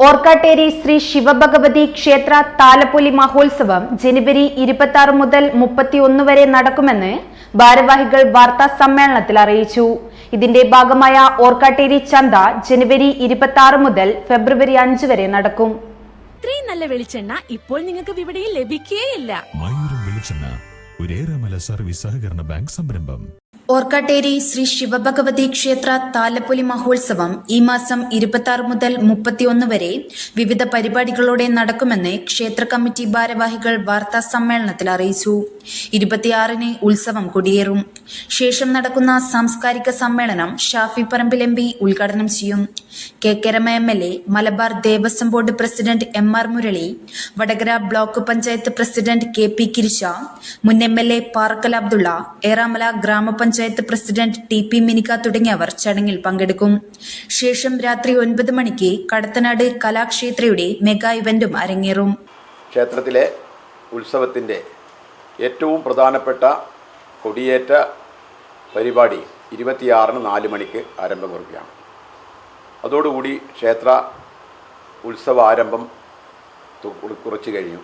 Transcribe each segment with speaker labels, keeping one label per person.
Speaker 1: ഓർക്കാട്ടേരി ശ്രീ ശിവഭഗവതി ക്ഷേത്ര താലപ്പൊലി മഹോത്സവം ജനുവരി ഇരുപത്തി ആറ് മുതൽ മുപ്പത്തിയൊന്ന് വരെ നടക്കുമെന്ന് ഭാരവാഹികൾ വാർത്താ സമ്മേളനത്തിൽ അറിയിച്ചു. ഇതിന്റെ ഭാഗമായ ഓർക്കാട്ടേരി ചന്ത ജനുവരി ഇരുപത്തി ആറ് മുതൽ ഫെബ്രുവരി അഞ്ച് വരെ നടക്കും.
Speaker 2: ഇത്രയും നല്ല വെളിച്ചെണ്ണ ഇപ്പോൾ നിങ്ങൾക്ക് വിപണിയിൽ ലഭിക്കുകയില്ല
Speaker 3: മയൂരം വെളിച്ചെണ്ണ സർവീസ് സഹകരണ ബാങ്ക് സംരംഭം.
Speaker 1: ഓർക്കാട്ടേരി ശ്രീ ശിവഭഗവതി ക്ഷേത്ര താലപ്പൊലി മഹോത്സവം ഈ മാസം ഇരുപത്തി മുതൽ മുപ്പത്തിയൊന്ന് വരെ വിവിധ പരിപാടികളോടെ നടക്കുമെന്ന് ക്ഷേത്ര കമ്മിറ്റി ഭാരവാഹികൾ വാർത്താ സമ്മേളനത്തിൽ അറിയിച്ചു. ഇരുപത്തിയാറിന് ഉത്സവം കൊടിയേറും. ശേഷം നടക്കുന്ന സാംസ്കാരിക സമ്മേളനം ഷാഫി പറമ്പിൽ എം പി ഉദ്ഘാടനം ചെയ്യും. K K Rema M L A Malabar Devaswom board president M R Murali Vadakara block panchayat president K P Girija മുൻ M L A Parakkal Abdulla Eramala grama panchayat president T P Minika തുടങ്ങിയവർ ചടങ്ങിൽ പങ്കെടുക്കും. ശേഷം രാത്രി ഒൻപത് മണിക്ക് Kadathanad കലാക്ഷേത്രയുടെ mega ഇവന്റും അരങ്ങേറും.
Speaker 4: ക്ഷേത്രത്തിലെ ഉത്സവത്തിന്റെ ഏറ്റവും പ്രധാനപ്പെട്ട കൊടിയേറ്റ പരിപാടി ഇരുപത്തിയാറിന് നാല് മണിക്ക് ആരംഭം കുറിക്കുകയാണ് അതോടുകൂടി ക്ഷേത്ര ഉത്സവ ആരംഭം കുറച്ച് കഴിഞ്ഞു.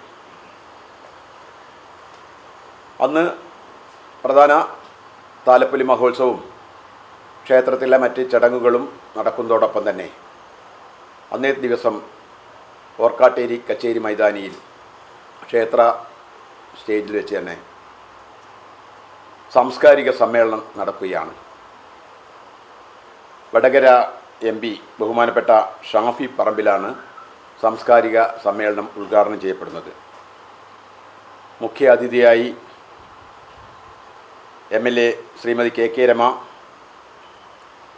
Speaker 4: അന്ന് പ്രധാന താലപ്പൊലി മഹോത്സവവും ക്ഷേത്രത്തിലെ മറ്റ് ചടങ്ങുകളും നടക്കുന്നതോടൊപ്പം തന്നെ അന്നേ ദിവസം ഓർക്കാട്ടേരി കച്ചേരി മൈതാനിയിൽ ക്ഷേത്ര സ്റ്റേജിൽ വെച്ച് തന്നെ സാംസ്കാരിക സമ്മേളനം നടക്കുകയാണ്. വടകര എം പി ബഹുമാനപ്പെട്ട ഷാഫി പറമ്പിലാണ് സാംസ്കാരിക സമ്മേളനം ഉദ്ഘാടനം ചെയ്യപ്പെടുന്നത്. മുഖ്യ അതിഥിയായി M L A Shrimati K K Rama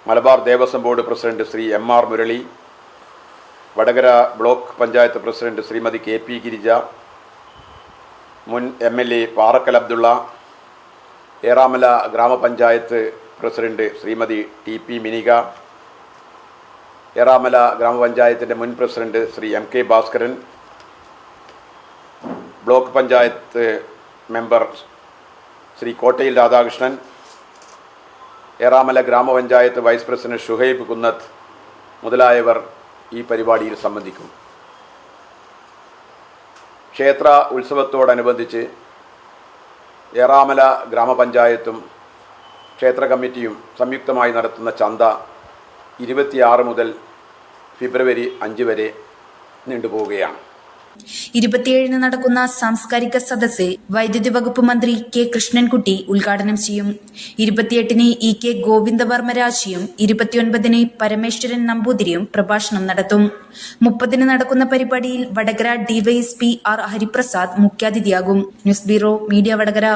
Speaker 4: Malabar Devaswom board president Shri M R Murali Vadakara block panchayat president Shrimati K P Girija മുൻ M L A Parakkal Abdulla Eramala grama panchayat president Shrimati T P Minika Eramala ഗ്രാമപഞ്ചായത്തിന്റെ മുൻ president Shri M K Bhaskaran block panchayat member Shri Kottayil Radhakrishnan Eramala grama panchayat vice president Shuhaib Kunnath മുതലായവർ ഈ പരിപാടിയിൽ സംബന്ധിക്കും. ക്ഷേത്ര ഉത്സവത്തോടനുബന്ധിച്ച് ഏറാമല ഗ്രാമപഞ്ചായത്തും ക്ഷേത്ര കമ്മിറ്റിയും സംയുക്തമായി നടത്തുന്ന ചന്ത ഇരുപത്തിയാറ് മുതൽ ഫെബ്രുവരി അഞ്ച് വരെ നീണ്ടുപോവുകയാണ്.
Speaker 1: ഇരുപത്തിയേഴിന് നടക്കുന്ന സാംസ്കാരിക സദസ്സ് വൈദ്യുതി വകുപ്പ് മന്ത്രി കെ കൃഷ്ണൻകുട്ടി ഉദ്ഘാടനം ചെയ്യും. ഇരുപത്തിയെട്ടിന് ഇ കെ ഗോവിന്ദവർമ്മരാജിയും ഇരുപത്തിയൊൻപതിന് പരമേശ്വരൻ നമ്പൂതിരിയും പ്രഭാഷണം നടത്തും. മുപ്പതിന് നടക്കുന്ന പരിപാടിയിൽ വടകര ഡിവൈഎസ്പി ആർ ഹരിപ്രസാദ് മുഖ്യാതിഥിയാകും. News bureau media Vadakara.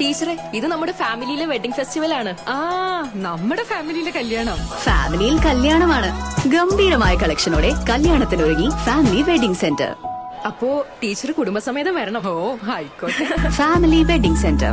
Speaker 2: ടീച്ചറെ ഇത് നമ്മുടെ ഫാമിലിയിലെ വെഡിംഗ് ഫെസ്റ്റിവൽ ആണ്
Speaker 5: ആ നമ്മുടെ ഫാമിലിയിലെ കല്യാണം.
Speaker 6: ഫാമിലിയിൽ കല്യാണമാണ്. ഗംഭീരമായ കളക്ഷനോടെ കല്യാണത്തിനൊരുങ്ങി ഫാമിലി വെഡിംഗ് സെന്റർ
Speaker 5: അപ്പോ ടീച്ചർ കുടുംബസമേതം വരണം. ഓ ആയിക്കോട്ടെ.
Speaker 6: Family wedding centre